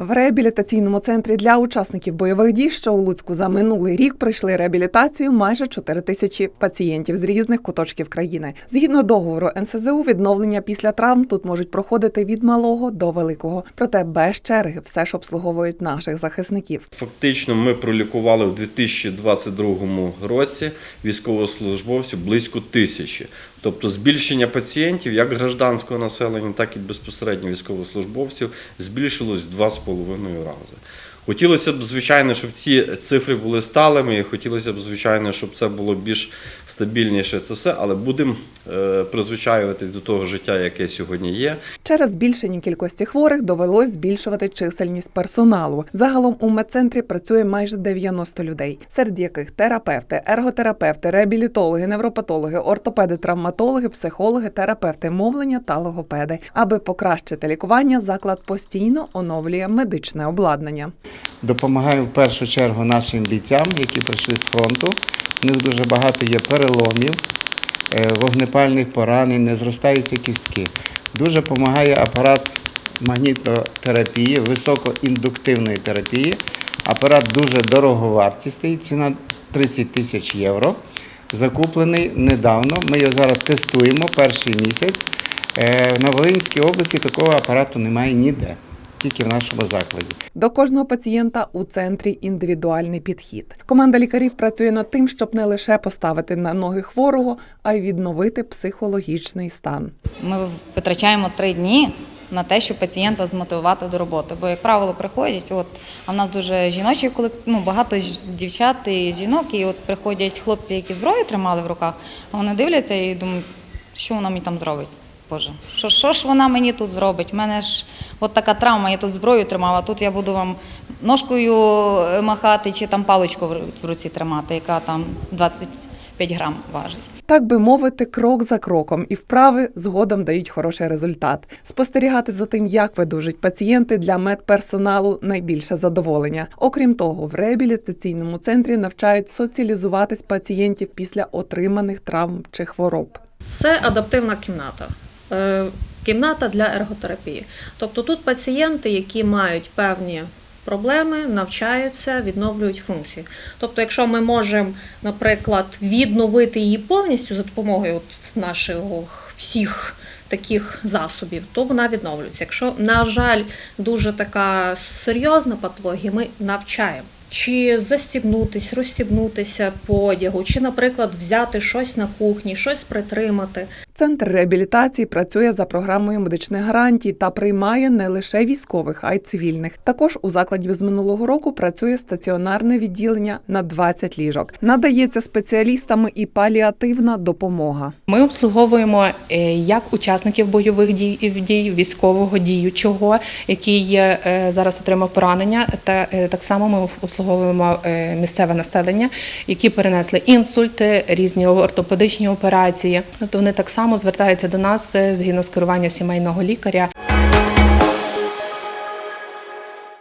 В реабілітаційному центрі для учасників бойових дій, що у Луцьку за минулий рік пройшли реабілітацію майже 4 тисячі пацієнтів з різних куточків країни. Згідно договору НСЗУ, відновлення після травм тут можуть проходити від малого до великого. Проте без черги все ж обслуговують наших захисників. Фактично, ми пролікували в 2022 році військовослужбовців близько тисячі. Тобто збільшення пацієнтів як гражданського населення, так і безпосередньо військовослужбовців збільшилось в 2,5 рази. Хотілося б, звичайно, щоб ці цифри були сталими, і хотілося б, звичайно, щоб це було більш стабільніше це все, але будемо е, призвичаюватись до того життя, яке сьогодні є. Через збільшення кількості хворих довелось збільшувати чисельність персоналу. Загалом у медцентрі працює майже 90 людей, серед яких терапевти, ерготерапевти, реабілітологи, невропатологи, ортопеди, травматологи, психологи, терапевти мовлення та логопеди. Аби покращити лікування, заклад постійно оновлює медичне обладнання. Допомагаємо в першу чергу нашим бійцям, які прийшли з фронту. У них дуже багато є переломів, е, вогнепальних поранень, не зростаються кістки. Дуже допомагає апарат магнітотерапії, високоіндуктивної терапії. Апарат дуже дороговартісний, ціна 30 тисяч євро. Закуплений недавно. Ми його зараз тестуємо перший місяць. Е, На Волинській області такого апарату немає ніде, тільки в нашому закладі. До кожного пацієнта у центрі індивідуальний підхід. Команда лікарів працює над тим, щоб не лише поставити на ноги хворого, а й відновити психологічний стан. Ми витрачаємо три дні на те, щоб пацієнта змотивувати до роботи. Бо, як правило, приходять, от, а в нас дуже колектив, ну, багато ж дівчат і жінок, і от приходять хлопці, які зброю тримали в руках, а вони дивляться і думають, що вона мені там зробить. Боже, що, що ж вона мені тут зробить? У мене ж от така травма, я тут зброю тримав, а тут я буду вам ножкою е, махати чи там паличку в в руці тримати, яка там 25 грам важить. Так би мовити, крок за кроком, і вправи згодом дають хороший результат. Спостерігати за тим, як видужать пацієнти для медперсоналу найбільше задоволення. Окрім того, в реабілітаційному центрі навчають соціалізуватись пацієнтів після отриманих травм чи хвороб. Це адаптивна кімната. Е, Кімната для ерготерапії. Тобто тут пацієнти, які мають певні проблеми, навчаються, відновлюють функції. Тобто, якщо ми можемо, наприклад, відновити її повністю за допомогою от наших всіх таких засобів, то вона відновлюється. Якщо, на жаль, дуже така серйозна патологія, ми навчаємо. Чи застібнутись, розстібнутися по одягу, чи, наприклад, взяти щось на кухні, щось притримати. Центр реабілітації працює за програмою медичних гарантій та приймає не лише військових, а й цивільних. Також у закладі з минулого року працює стаціонарне відділення на 20 ліжок. Надається спеціалістами і паліативна допомога. Ми обслуговуємо е, як учасників бойових дій, військового діючого, який е, зараз отримав поранення, та е, так само ми обслуговуємо місцеве населення, які перенесли інсульти, різні ортопедичні операції. Тобто вони так само звертаються до нас е, згідно з керування сімейного лікаря.